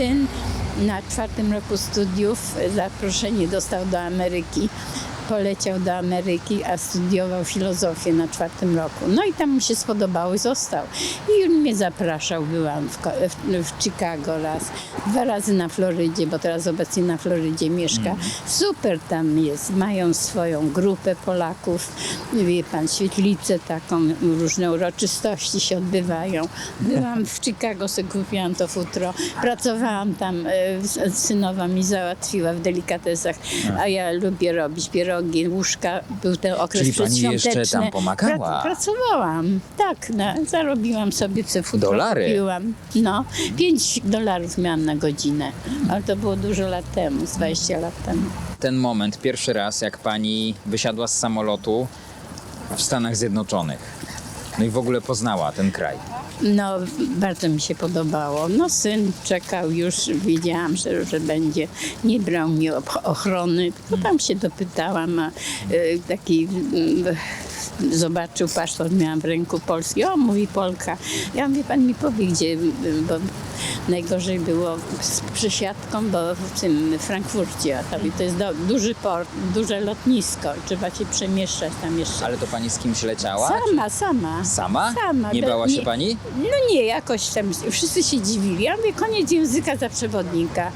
syn na czwartym roku studiów zaproszenie dostał do Ameryki. Poleciał do Ameryki, a studiował filozofię na czwartym roku. No i tam mu się spodobało i został. I mnie zapraszał, byłam w, w, w Chicago raz, dwa razy na Florydzie, bo teraz obecnie na Florydzie mieszka. Super tam jest, mają swoją grupę Polaków, wie pan, świetlicę taką, różne uroczystości się odbywają. Byłam w Chicago, sobie kupiłam to futro, pracowałam tam, e, synowa mi załatwiła w delikatesach, a ja lubię robić pierogi, łóżka, był ten okres Czyli pani jeszcze tam pomagała? pracowałam, tak, no, zarobiłam sobie co futro Dolary? kupiłam. No, 5 dolarów miałam na godzinę, ale to było dużo lat temu, z 20 lat temu. Ten moment, pierwszy raz, jak pani wysiadła z samolotu w Stanach Zjednoczonych. No i w ogóle poznała ten kraj. No, bardzo mi się podobało. No, syn czekał już, wiedziałam, że, że będzie. Nie brał mi ochrony, tylko tam się dopytałam, a y, taki y, zobaczył paszport, miałam w ręku polski. O, mówi Polka. Ja mówię, pan mi powie, gdzie, y, bo najgorzej było z przesiadką, bo w tym Frankfurcie, a tam to jest do, duży port, duże lotnisko, trzeba się przemieszczać tam jeszcze. Ale to pani z kimś leciała? Sama, sama. Sama? Sama. Nie bała się pani? No nie, jakoś tam wszyscy się dziwili. Ja mówię, koniec języka za przewodnika.